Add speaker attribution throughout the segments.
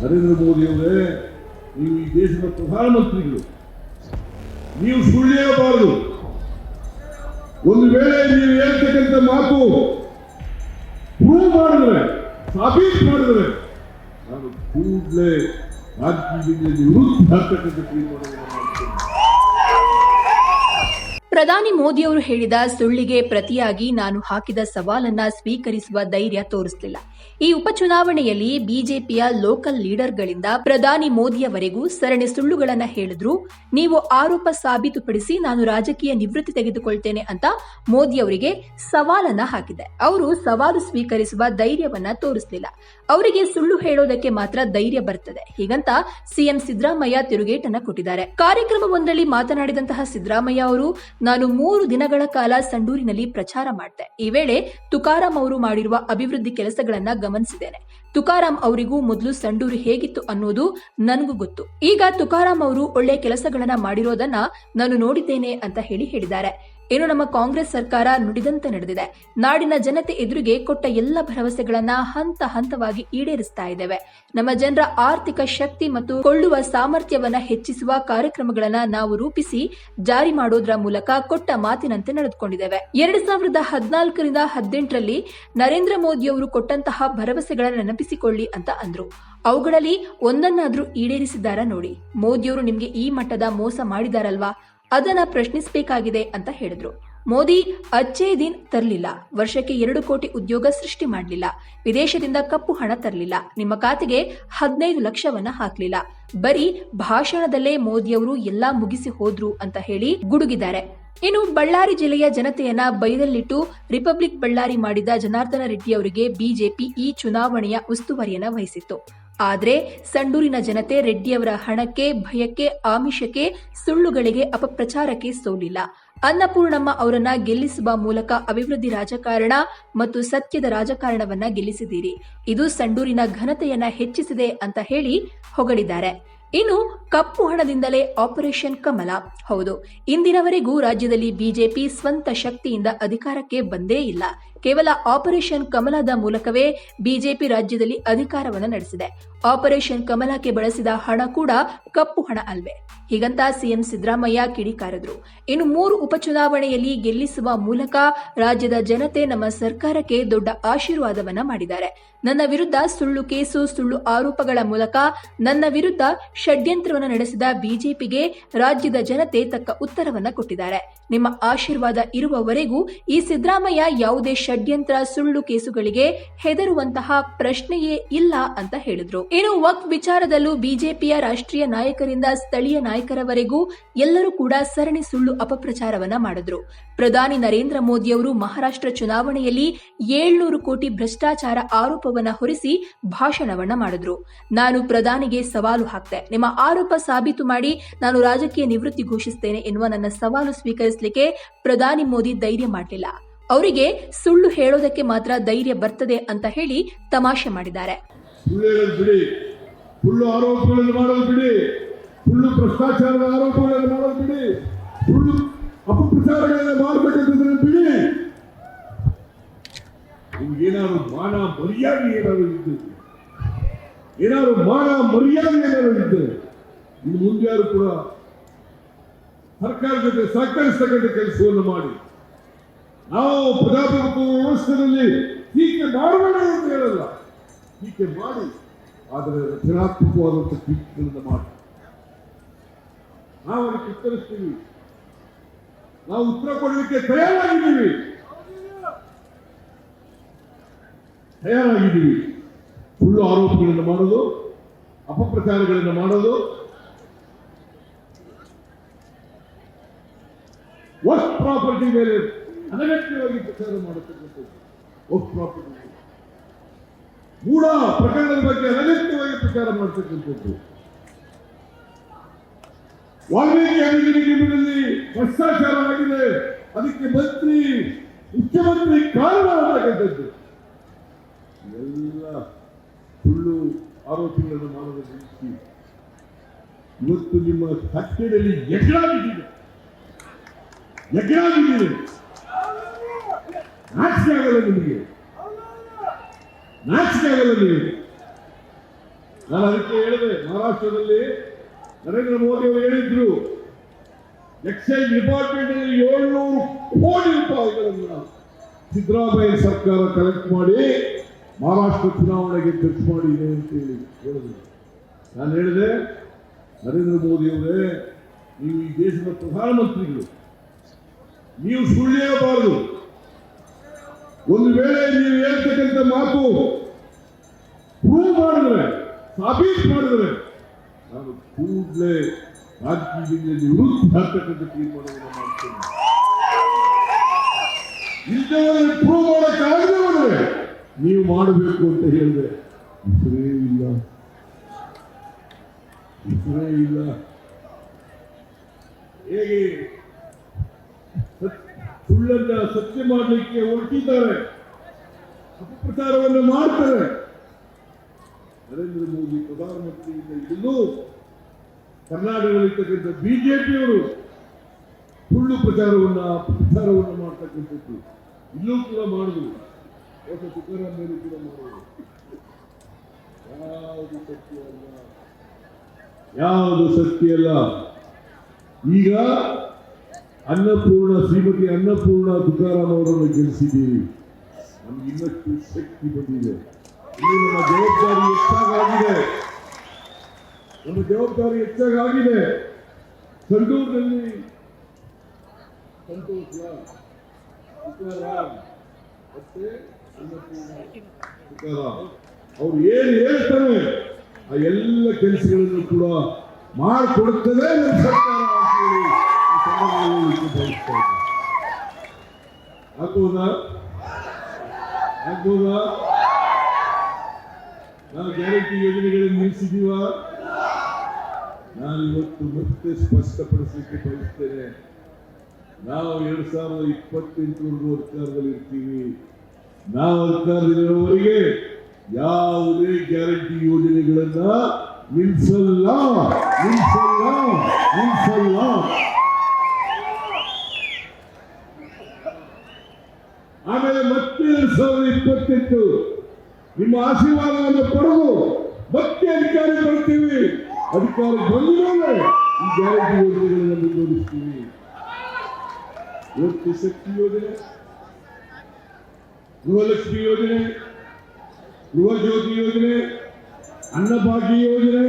Speaker 1: ನರೇಂದ್ರ ಮೋದಿ ಅವರೇ, ನೀವು ಈ ದೇಶದ ಪ್ರಧಾನಮಂತ್ರಿಗಳು, ನೀವು ಸುಳ್ಳು ಹೇಳಬಾರದು ಒಂದು ವೇಳೆ ನೀವು ಹೇಳ್ತಕ್ಕಂಥ ಮಾತು ಪ್ರೂವ್ ಮಾಡಿದ್ರೆ, ಸಾಬೀತು ಮಾಡಿದ್ರೆ, ನಾನು ಕೂಡಲೇ ರಾಜಕೀಯದಿಂದ ನಿವೃತ್ತಿ ತೀರ್ಮಾನವನ್ನು ಮಾಡ್ತೇನೆ.
Speaker 2: ಪ್ರಧಾನಿ ಮೋದಿಯವರು ಹೇಳಿದ ಸುಳ್ಳಿಗೆ ಪ್ರತಿಯಾಗಿ ನಾನು ಹಾಕಿದ ಸವಾಲನ್ನ ಸ್ವೀಕರಿಸುವ ಧೈರ್ಯ ತೋರಿಸಲಿಲ್ಲ. ಈ ಉಪಚುನಾವಣೆಯಲ್ಲಿ ಬಿಜೆಪಿಯ ಲೋಕಲ್ ಲೀಡರ್ಗಳಿಂದ ಪ್ರಧಾನಿ ಮೋದಿಯವರೆಗೂ ಸರಣಿ ಸುಳ್ಳುಗಳನ್ನ ಹೇಳಿದ್ರು. ನೀವು ಆರೋಪ ಸಾಬೀತುಪಡಿಸಿ ನಾನು ರಾಜಕೀಯ ನಿವೃತ್ತಿ ತೆಗೆದುಕೊಳ್ತೇನೆ ಅಂತ ಮೋದಿ ಅವರಿಗೆ ಸವಾಲನ್ನ ಹಾಕಿದೆ. ಅವರು ಸವಾಲು ಸ್ವೀಕರಿಸುವ ಧೈರ್ಯವನ್ನ ತೋರಿಸಲಿಲ್ಲ. ಅವರಿಗೆ ಸುಳ್ಳು ಹೇಳೋದಕ್ಕೆ ಮಾತ್ರ ಧೈರ್ಯ ಬರ್ತದೆ. ಹೀಗಂತ ಸಿಎಂ ಸಿದ್ದರಾಮಯ್ಯ ತಿರುಗೇಟನ್ನ ಕೊಟ್ಟಿದ್ದಾರೆ. ಕಾರ್ಯಕ್ರಮವೊಂದರಲ್ಲಿ ಮಾತನಾಡಿದಂತಹ ಸಿದ್ದರಾಮಯ್ಯ ಅವರು ನಾನು ಮೂರು ದಿನಗಳ ಕಾಲ ಸಂಡೂರಿನಲ್ಲಿ ಪ್ರಚಾರ ಮಾಡಿದೆ. ಈ ವೇಳೆ ತುಕಾರಾಂ ಅವರು ಮಾಡಿರುವ ಅಭಿವೃದ್ಧಿ ಕೆಲಸಗಳನ್ನ ಗಮನಿಸಿದ್ದೇನೆ. ತುಕಾರಾಂ ಅವರಿಗೂ ಮೊದಲು ಸಂಡೂರು ಹೇಗಿತ್ತು ಅನ್ನೋದು ನನಗೂ ಗೊತ್ತು. ಈಗ ತುಕಾರಾಂ ಅವರು ಒಳ್ಳೆ ಕೆಲಸಗಳನ್ನ ಮಾಡಿರೋದನ್ನ ನಾನು ನೋಡಿದ್ದೇನೆ ಅಂತ ಹೇಳಿ ಹೇಳಿದ್ದಾರೆ. ಇನ್ನು ನಮ್ಮ ಕಾಂಗ್ರೆಸ್ ಸರ್ಕಾರ ನುಡಿದಂತೆ ನಡೆದಿದೆ. ನಾಡಿನ ಜನತೆ ಎದುರಿಗೆ ಕೊಟ್ಟ ಎಲ್ಲ ಭರವಸೆಗಳನ್ನ ಹಂತ ಹಂತವಾಗಿ ಈಡೇರಿಸ್ತಾ ಇದ್ದೇವೆ. ನಮ್ಮ ಜನರ ಆರ್ಥಿಕ ಶಕ್ತಿ ಮತ್ತು ಕೊಳ್ಳುವ ಸಾಮರ್ಥ್ಯವನ್ನ ಹೆಚ್ಚಿಸುವ ಕಾರ್ಯಕ್ರಮಗಳನ್ನ ನಾವು ರೂಪಿಸಿ, ಜಾರಿ ಮಾಡೋದ್ರ ಮೂಲಕ ಕೊಟ್ಟ ಮಾತಿನಂತೆ ನಡೆದುಕೊಂಡಿದ್ದೇವೆ. ಎರಡ್ ಸಾವಿರದ ಹದಿನಾಲ್ಕರಿಂದ ಹದಿನೆಂಟರಲ್ಲಿ ನರೇಂದ್ರ ಮೋದಿಯವರು ಕೊಟ್ಟಂತಹ ಭರವಸೆಗಳನ್ನ ನೆನಪಿಸಿಕೊಳ್ಳಿ ಅಂತ ಅಂದ್ರು. ಅವುಗಳಲ್ಲಿ ಒಂದನ್ನಾದ್ರೂ ಈಡೇರಿಸಿದ್ದಾರಾ ನೋಡಿ. ಮೋದಿಯವರು ನಿಮ್ಗೆ ಈ ಮಟ್ಟದ ಮೋಸ ಮಾಡಿದಾರಲ್ವಾ? ಅದನ್ನ ಪ್ರಶ್ನಿಸಬೇಕಾಗಿದೆ ಅಂತ ಹೇಳಿದ್ರು. ಮೋದಿ ಅಚ್ಚೇ ದಿನ್ ತರಲಿಲ್ಲ. ವರ್ಷಕ್ಕೆ ಎರಡು ಕೋಟಿ ಉದ್ಯೋಗ ಸೃಷ್ಟಿ ಮಾಡಲಿಲ್ಲ. ವಿದೇಶದಿಂದ ಕಪ್ಪು ಹಣ ತರಲಿಲ್ಲ. ನಿಮ್ಮ ಖಾತೆಗೆ ಹದಿನೈದು ಲಕ್ಷವನ್ನ ಹಾಕಲಿಲ್ಲ. ಬರೀ ಭಾಷಣದಲ್ಲೇ ಮೋದಿಯವರು ಎಲ್ಲಾ ಮುಗಿಸಿ ಹೋದ್ರು ಅಂತ ಹೇಳಿ ಗುಡುಗಿದ್ದಾರೆ. ಇನ್ನು ಬಳ್ಳಾರಿ ಜಿಲ್ಲೆಯ ಜನತೆಯನ್ನ ಬೈದಲ್ಲಿಟ್ಟು ರಿಪಬ್ಲಿಕ್ ಬಳ್ಳಾರಿ ಮಾಡಿದ ಜನಾರ್ದನ ರೆಡ್ಡಿ ಅವರಿಗೆ ಬಿಜೆಪಿ ಈ ಚುನಾವಣೆಯ ಉಸ್ತುವಾರಿಯನ್ನ ವಹಿಸಿತ್ತು. ಆದ್ರೆ ಸಂಡೂರಿನ ಜನತೆ ರೆಡ್ಡಿಯವರ ಹಣಕ್ಕೆ, ಭಯಕ್ಕೆ, ಆಮಿಷಕ್ಕೆ, ಸುಳ್ಳುಗಳಿಗೆ ಅಪಪ್ರಚಾರಕ್ಕೆ ಸೋಲಿಲ್ಲ. ಅನ್ನಪೂರ್ಣಮ್ಮ ಅವರನ್ನ ಗೆಲ್ಲಿಸುವ ಮೂಲಕ ಅಭಿವೃದ್ಧಿ ರಾಜಕಾರಣ ಮತ್ತು ಸತ್ಯದ ರಾಜಕಾರಣವನ್ನ ಗೆಲ್ಲಿಸಿದ್ದೀರಿ. ಇದು ಸಂಡೂರಿನ ಘನತೆಯನ್ನ ಹೆಚ್ಚಿಸಿದೆ ಅಂತ ಹೇಳಿ ಹೊಗಳಿದ್ದಾರೆ. ಇನ್ನು ಕಪ್ಪು ಹಣದಿಂದಲೇ ಆಪರೇಷನ್ ಕಮಲ. ಹೌದು, ಇಂದಿನವರೆಗೂ ರಾಜ್ಯದಲ್ಲಿ ಬಿಜೆಪಿ ಸ್ವಂತ ಶಕ್ತಿಯಿಂದ ಅಧಿಕಾರಕ್ಕೆ ಬಂದೇ ಇಲ್ಲ. ಕೇವಲ ಆಪರೇಷನ್ ಕಮಲದ ಮೂಲಕವೇ ಬಿಜೆಪಿ ರಾಜ್ಯದಲ್ಲಿ ಅಧಿಕಾರವನ್ನು ನಡೆಸಿದೆ. ಆಪರೇಷನ್ ಕಮಲಕ್ಕೆ ಬಳಸಿದ ಹಣ ಕೂಡ ಕಪ್ಪು ಹಣ ಅಲ್ವೇ. ಹೀಗಂತ ಸಿಎಂ ಸಿದ್ದರಾಮಯ್ಯ ಕಿಡಿಕಾರದ್ರು. ಇನ್ನು ಮೂರು ಉಪಚುನಾವಣೆಯಲ್ಲಿ ಗೆಲ್ಲಿಸುವ ಮೂಲಕ ರಾಜ್ಯದ ಜನತೆ ನಮ್ಮ ಸರ್ಕಾರಕ್ಕೆ ದೊಡ್ಡ ಆಶೀರ್ವಾದವನ್ನ ಮಾಡಿದ್ದಾರೆ. ನನ್ನ ವಿರುದ್ಧ ಸುಳ್ಳು ಕೇಸು, ಸುಳ್ಳು ಆರೋಪಗಳ ಮೂಲಕ ನನ್ನ ವಿರುದ್ಧ ಷಡ್ಯಂತ್ರವನ್ನು ನಡೆಸಿದ ಬಿಜೆಪಿಗೆ ರಾಜ್ಯದ ಜನತೆ ತಕ್ಕ ಉತ್ತರವನ್ನ ಕೊಟ್ಟಿದ್ದಾರೆ. ನಿಮ್ಮ ಆಶೀರ್ವಾದ ಇರುವವರೆಗೂ ಈ ಸಿದ್ದರಾಮಯ್ಯ ಯಾವುದೇ ಷಡ್ಯಂತ್ರ ಸುಳ್ಳು ಕೇಸುಗಳಿಗೆ ಹೆದರುವಂತಹ ಪ್ರಶ್ನೆಯೇ ಇಲ್ಲ ಅಂತ ಹೇಳಿದ್ರು. ಇನ್ನು ವಕ್ ವಿಚಾರದಲ್ಲೂ ಬಿಜೆಪಿಯ ರಾಷ್ಟ್ರೀಯ ನಾಯಕರಿಂದ ಸ್ಥಳೀಯ ನಾಯಕರವರೆಗೂ ಎಲ್ಲರೂ ಕೂಡ ಸರಣಿ ಸುಳ್ಳು ಅಪಪ್ರಚಾರವನ್ನ ಮಾಡಿದ್ರು. ಪ್ರಧಾನಿ ನರೇಂದ್ರ ಮೋದಿಯವರು ಮಹಾರಾಷ್ಟ್ರ ಚುನಾವಣೆಯಲ್ಲಿ ಏಳ್ನೂರು ಕೋಟಿ ಭ್ರಷ್ಟಾಚಾರ ಆರೋಪವನ್ನ ಹೊರಿಸಿ ಭಾಷಣವನ್ನ ಮಾಡಿದ್ರು. ನಾನು ಪ್ರಧಾನಿಗೆ ಸವಾಲು ಹಾಕ್ತೆ. ನಿಮ್ಮ ಆರೋಪ ಸಾಬೀತು ಮಾಡಿ ನಾನು ರಾಜಕೀಯ ನಿವೃತ್ತಿ ಘೋಷಿಸ್ತೇನೆ ಎನ್ನುವ ನನ್ನ ಸವಾಲು ಸ್ವೀಕರಿಸಲಿಕ್ಕೆ ಪ್ರಧಾನಿ ಮೋದಿ ಧೈರ್ಯ ಮಾಡಲಿಲ್ಲ. ಅವರಿಗೆ ಸುಳ್ಳು ಹೇಳೋದಕ್ಕೆ ಮಾತ್ರ ಧೈರ್ಯ ಬರ್ತದೆ ಅಂತ ಹೇಳಿ ತಮಾಷೆ ಮಾಡಿದ್ದಾರೆ.
Speaker 1: ನಿಮ್ಗೇನಾದ್ರು ಮಾನ ಮರ್ಯಾದೆ ಏನಾದ್ರು ಇದ್ದು ಏನಾದ್ರು ಮಾನ ಮರ್ಯಾದೆ ಏನಾದ್ರು ಇನ್ನು ಮುಂದೆ ಯಾರು ಕೂಡ ಸರ್ಕಾರ ಜೊತೆ ಸಹಕರಿಸ್ತಕ್ಕಂಥ ಕೆಲಸವನ್ನು ಮಾಡಿ. ನಾವು ಪ್ರಜಾಪ್ರಭುತ್ವ ವ್ಯವಸ್ಥೆಯಲ್ಲಿ ಟೀಕೆ ಮಾಡಬೇಡ ಅಂತ ಹೇಳಲ್ಲ. ಟೀಕೆ ಮಾಡಿ, ಆದರೆ ರಚನಾತ್ಮಕವಾದಂಥ ಟೀಕೆಗಳನ್ನು ಮಾಡಿ. ನಾವು ಅದಕ್ಕೆ ಉತ್ತರಿಸ್ತೀವಿ ನಾವು ಉತ್ತರ ಕೊಡಲಿಕ್ಕೆ ತಯಾರಾಗಿದ್ದೀವಿ. ತಯಾರಾಗಿದ್ದೀವಿ. ಸುಳ್ಳು ಆರೋಪಗಳನ್ನು ಮಾಡೋದು ಅಪಪ್ರಚಾರಗಳನ್ನು ಮಾಡೋದು ವಸ್ಟ್ ಪ್ರಾಪರ್ಟಿ ಮೇಲೆ ಅನಗತ್ಯವಾಗಿ ಪ್ರಚಾರ ಮಾಡತಕ್ಕಂಥದ್ದು ಮೂಡ ಪ್ರಕರಣದ ಬಗ್ಗೆ ಅನಗತ್ಯವಾಗಿ ಪ್ರಚಾರ ಮಾಡತಕ್ಕಂಥದ್ದು ವಾಲ್ಮೀಕಿ ಅಭಿವೃದ್ಧಿ ಭ್ರಷ್ಟಾಚಾರ ಆಗಿದೆ ಅದಕ್ಕೆ ಮಂತ್ರಿ, ಮುಖ್ಯಮಂತ್ರಿ ಕಾರಣ ಅಂತಕ್ಕಂಥದ್ದು ಎಲ್ಲ ಸುಳ್ಳು ಆರೋಪಿಗಳನ್ನು ಮಾಡುವ ರೀತಿ ಇವತ್ತು ನಿಮ್ಮ ಹತ್ತಿರದಲ್ಲಿ ಎಗರಾಗಿದ್ದೀರಿ ಎಗರಾಗಿದ್ದೀರಿ ನಾಚಿಕೆ ಆಗಲ್ಲ ನಿಮಗೆ. ನಾಚಿಕೆ ಆಗಲ್ಲ ನಿಮಗೆ. ನಾನು ಅದಕ್ಕೆ ಹೇಳಿದೆ, ಮಹಾರಾಷ್ಟ್ರದಲ್ಲಿ ನರೇಂದ್ರ ಮೋದಿ ಅವರು ಹೇಳಿದ್ರು ಎಕ್ಸೈಸ್ ಡಿಪಾರ್ಟ್ಮೆಂಟ್ ಏಳ್ನೂರು ಕೋಟಿ ರೂಪಾಯಿಗಳನ್ನು ಸಿದ್ದರಾಮಯ್ಯ ಸರ್ಕಾರ ಕಲೆಕ್ಟ್ ಮಾಡಿ ಮಹಾರಾಷ್ಟ್ರ ಚುನಾವಣೆಗೆ ಖರ್ಚು ಮಾಡಿದೆ ಅಂತ ಹೇಳಿ ಹೇಳಿದ್ರು. ನಾನು ಹೇಳಿದೆ, ನರೇಂದ್ರ ಮೋದಿ ಅವರೇ, ನೀವು ಈ ದೇಶದ ಪ್ರಧಾನಮಂತ್ರಿಗಳು, ನೀವು ಸುಳ್ಳು ಒಂದು ವೇಳೆ ನೀವು ಹೇಳ್ತಕ್ಕಂಥ ಮಾತು ಪ್ರೂವ್ ಮಾಡಿದ್ರೆ, ಸಾಬೀತು ಮಾಡಿದ್ರೆ, ನಾನು ಕೂಡಲೇ ರಾಜಕೀಯದಿಂದ ವಿರುದ್ಧ ಆಗ್ತಕ್ಕಂಥ ತೀರ್ಮಾನವನ್ನು ಮಾಡ್ತೇನೆ. ಇದ್ದವರನ್ನು ಪ್ರೂವ್ ಮಾಡಕ್ಕಾಗದೆ ಹೋದ್ರೆ ನೀವು ಮಾಡಬೇಕು ಅಂತ ಹೇಳಿದೆ ಹೆಸರೇ ಇಲ್ಲ. ಹೆಸರೇ ಇಲ್ಲ. ಹೇಗೆ? ಸುಳ್ಳನ್ನ ಸತ್ಯ ಮಾಡಲಿಕ್ಕೆ ಹೊರಟಿದ್ದಾರೆ. ಅಪಪ್ರಚಾರವನ್ನು ಮಾಡ್ತಾರೆ. ನರೇಂದ್ರ ಮೋದಿ ಪ್ರಧಾನಮಂತ್ರಿಯಿಂದ ಹಿಡಿದು ಕರ್ನಾಟಕದಲ್ಲಿರ್ತಕ್ಕಂಥ ಬಿಜೆಪಿಯವರು ಸುಳ್ಳು ಪ್ರಚಾರವನ್ನ ಪ್ರಚಾರವನ್ನು ಮಾಡ್ತಕ್ಕಂಥದ್ದು. ಇಲ್ಲೂ ಕೂಡ ಮಾಡುದು ಹೊಸ ತುಕಾರಾಮ್ ಮೇಲೂ ಕೂಡ ಮಾಡುವುದು. ಯಾವುದು ಸತ್ಯ ಅಲ್ಲ? ಯಾವುದು ಸತ್ಯ ಅಲ್ಲ? ಈಗ ಅನ್ನಪೂರ್ಣ ಶ್ರೀಮತಿ ಅನ್ನಪೂರ್ಣ ತುಕಾರಾಮ್ ಅವರನ್ನು ಗೆಲ್ಲಿಸಿದ್ದೀವಿ ನಮ್ಗೆ ಇನ್ನಷ್ಟು ಶಕ್ತಿ ಬಂದಿದೆ. ನಮ್ಮ ಜವಾಬ್ದಾರಿ ಹೆಚ್ಚಾಗಿದೆ ನಮ್ಮ ಜವಾಬ್ದಾರಿ ಹೆಚ್ಚಾಗಿದೆ ಸಂಡೂರಿನಲ್ಲಿ ಸಂತೋಷ. ಅವ್ರು ಏನು ಹೇಳ್ತಾರೆ, ಆ ಎಲ್ಲ ಕೆಲಸಗಳನ್ನು ಕೂಡ ಮಾಡಿಕೊಡುತ್ತದೆ ನಮ್ಮ ಸರ್ಕಾರ ಅಂತೇಳಿ ಈ ಸಂದರ್ಭದಲ್ಲಿ ಹೇಳಲಿಕ್ಕೆ ಬಯಸ್ತಾ ನಾವು ಗ್ಯಾರಂಟಿ ಯೋಜನೆಗಳನ್ನು ನಿಲ್ಲಿಸಿದೀವ ನಾನು ಇವತ್ತು ಮತ್ತೆ ಸ್ಪಷ್ಟಪಡಿಸಲಿಕ್ಕೆ ಬಯಸ್ತೇನೆ ನಾವು ಎರಡ್ ಸಾವಿರದ ಇಪ್ಪತ್ತೆಂಟರವರೆಗೂ ಅಧಿಕಾರದಲ್ಲಿ ಇರ್ತೀವಿ ನಾವು ಅಧಿಕಾರದಲ್ಲಿರುವವರೆಗೆ ಯಾವುದೇ ಗ್ಯಾರಂಟಿ ಯೋಜನೆಗಳನ್ನ ನಿಲ್ಲಿಸಲ್ಲ ನಿಲ್ಲಿಸಲ್ಲ ನಿಲ್ಲಿಸಲ್ಲ ಆಮೇಲೆ ಮತ್ತೆ ಎರಡ್ ಸಾವಿರದ ಇಪ್ಪತ್ತೆಂಟು ನಿಮ್ಮ ಆಶೀರ್ವಾದವನ್ನು ಪಡೆದು ಮತ್ತೆ ಅಧಿಕಾರ ಬರ್ತೀವಿ ಅಧಿಕಾರ ಬಂದಿರೋದೇ ಈ ಗ್ಯಾರಂಟಿ ಯೋಜನೆಗಳನ್ನು ಮುಂದುವರಿಸ್ತೀವಿ ಇವತ್ತು ಶಕ್ತಿ ಯೋಜನೆ, ಗೃಹಲಕ್ಷ್ಮಿ ಯೋಜನೆ ಯುವ ಜ್ಯೋತಿ ಯೋಜನೆ, ಅನ್ನಭಾಗ್ಯ ಯೋಜನೆ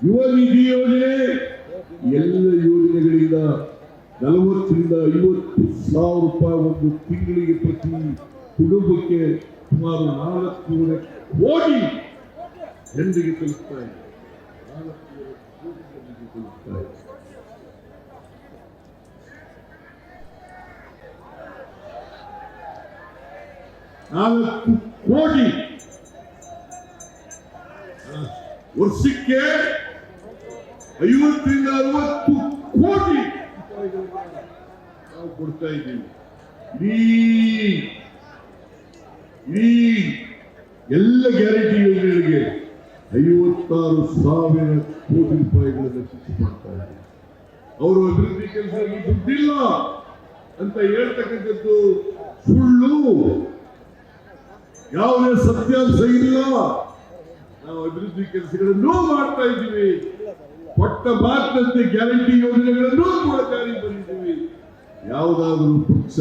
Speaker 1: ಯುವ ನಿಧಿ ಯೋಜನೆ, ಎಲ್ಲ ಯೋಜನೆಗಳಿಂದ ನಲವತ್ತರಿಂದ ಐವತ್ತು ಸಾವಿರ ರೂಪಾಯಿ ಒಂದು ತಿಂಗಳಿಗೆ ಪ್ರತಿ ಕುಟುಂಬಕ್ಕೆ ಸುಮಾರು ನಾಲ್ಕೂವರೆ ಕೋಟಿ ಜನರಿಗೆ ತಲುಪ್ತಾ ಇದೆ. ನಾಲ್ಕು ಕೋಟಿ ವರ್ಷಕ್ಕೆ ಐವತ್ತರಿಂದ ಅರವತ್ತು ಕೋಟಿ ನಾವು ಕೊಡ್ತಾ ಇದ್ದೀವಿ. ಇಡೀ ಎಲ್ಲ ಗ್ಯಾರಂಟಿ ಯೋಜನೆಗಳಿಗೆ ಐವತ್ತಾರು ಸಾವಿರ ಕೋಟಿ ರೂಪಾಯಿಗಳನ್ನು ಖರ್ಚು ಮಾಡ್ತಾ ಇದ್ದಾರೆ ಅವರು ಅಭಿವೃದ್ಧಿ ಕೆಲಸದಲ್ಲಿ ದುಡ್ಡಿಲ್ಲ ಅಂತ ಹೇಳ್ತಕ್ಕಂಥದ್ದು ಸುಳ್ಳು. ಯಾವುದೇ ಸತ್ಯಾಂಶ ಇಲ್ಲ. ನಾವು ಅಭಿವೃದ್ಧಿ ಕೆಲಸಗಳನ್ನು ಮಾಡ್ತಾ ಇದ್ದೀವಿ. ಕೊಟ್ಟ ಮಾತಿನಂತೆ ಗ್ಯಾರಂಟಿ ಯೋಜನೆಗಳನ್ನು ಕೂಡ ಜಾರಿಗೆ ಬಂದಿದ್ದೀವಿ ಯಾವುದಾದರೂ ಪಕ್ಷ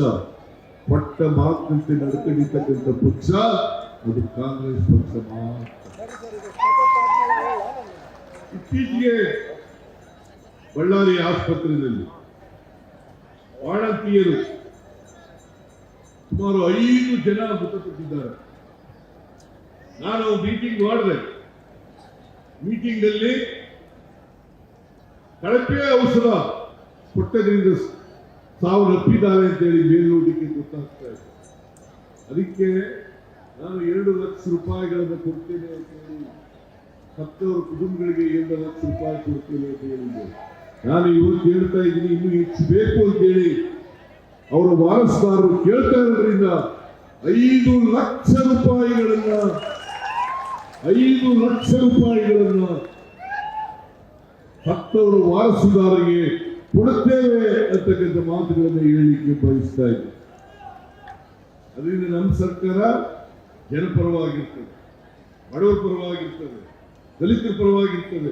Speaker 1: ಕೊಟ್ಟ ಮಾತಿನಂತೆ ನಡ್ಕೊಂಡಿರ್ತಕ್ಕಂಥ ಪಕ್ಷ, ಅದು ಕಾಂಗ್ರೆಸ್ ಪಕ್ಷ ಮಾತ್ರ. ಇತ್ತೀಚೆಗೆ ಬಳ್ಳಾರಿ ಆಸ್ಪತ್ರೆಯಲ್ಲಿ ಬಾಣಂತಿಯರು ಸುಮಾರು ಐದು ಜನ ಮೃತಪಟ್ಟಿದ್ದಾರೆ. ನಾನು ಮೀಟಿಂಗ್ ಮಾಡಿದೆ. ಮೀಟಿಂಗ್ ಅಲ್ಲಿ ಕಳಪೆ ಔಷಧ ಕೊಟ್ಟದ್ರಿಂದ ಸಾವನ್ನಪ್ಪಿದ್ದಾರೆ ಅಂತೇಳಿ ಮೇಲ್ನೋಟಕ್ಕೆ ಗೊತ್ತಾಗ್ತಾ ಇದೆ ಅದಕ್ಕೆ ನಾನು ಎರಡು ಲಕ್ಷ ರೂಪಾಯಿಗಳನ್ನು ಕೊಡ್ತೇನೆ ಅಂತ ಹೇಳಿ ಸತ್ತವರ ಕುಟುಂಬಗಳಿಗೆ ಎರಡು ಲಕ್ಷ ರೂಪಾಯಿ ಕೊಡ್ತೇನೆ ಅಂತ ಹೇಳಿದ್ದೆ. ನಾನು ಇವರು ಹೇಳ್ತಾ ಇದ್ದೀನಿ, ಇನ್ನೂ ಹೆಚ್ಚು ಬೇಕು ಅಂತೇಳಿ ಅವರ ವಾರಸ್ದಾರರು ಕೇಳ್ತಾ ಇರೋದ್ರಿಂದ ಐದು ಲಕ್ಷ ರೂಪಾಯಿಗಳನ್ನ, ಐದು ಲಕ್ಷ ರೂಪಾಯಿಗಳನ್ನ ಹತ್ತವರ ವಾರಸುದಾರರಿಗೆ ಕೊಡುತ್ತೇವೆ ಅಂತಕ್ಕಂಥ ಮಾತುಗಳನ್ನು ಹೇಳಲಿಕ್ಕೆ ಬಯಸ್ತಾ ಇದ್ದೆ. ಅದರಿಂದ ನಮ್ಮ ಸರ್ಕಾರ ಜನಪರವಾಗಿರ್ತದೆ, ಬಡವರ ಪರವಾಗಿರ್ತದೆ, ದಲಿತರ ಪರವಾಗಿರ್ತದೆ,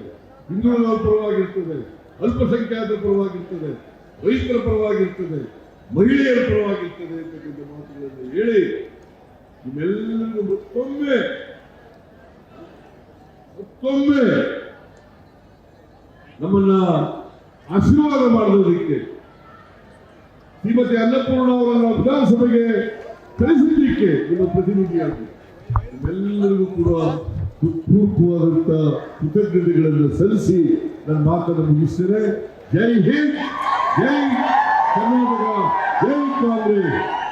Speaker 1: ಹಿಂದುಳಿದವರ ಪರವಾಗಿರ್ತದೆ, ಅಲ್ಪಸಂಖ್ಯಾತರ ಪರವಾಗಿರ್ತದೆ, ರೈತರ ಪರವಾಗಿರ್ತದೆ, ಮಹಿಳೆಯರ ಪರವಾಗಿರ್ತದೆ ಅಂತಕ್ಕಂಥ ಮಾತುಗಳನ್ನು ಹೇಳಿ ನಿಮ್ಮೆಲ್ಲರಿಗೂ ಮತ್ತೊಮ್ಮೆ ಮತ್ತೊಮ್ಮೆ ನಮ್ಮನ್ನ ಆಶೀರ್ವಾದ ಮಾಡೋದಕ್ಕೆ ಶ್ರೀಮತಿ ಅನ್ನಪೂರ್ಣ ಅವರನ್ನು ವಿಧಾನಸಭೆಗೆ ಕಳಿಸಲಿಕ್ಕೆ ನಿಮ್ಮ ಪ್ರತಿನಿಧಿಯಾಗಿ. ನಿಮ್ಮೆಲ್ಲರಿಗೂ ಕೂಡ ಹೃತ್ಪೂರ್ವಕವಾದಂತ ಕೃತಜ್ಞತೆಗಳನ್ನು ಸಲ್ಲಿಸಿ ನನ್ನ ಮಾತನ್ನು ಮುಗಿಸ್ತೇನೆ. ಜೈ ಹಿಂದ್, ಜೈ ಕರ್ನಾಟಕ, ಜೈ ಕಾಂಗ್ರೆಸ್.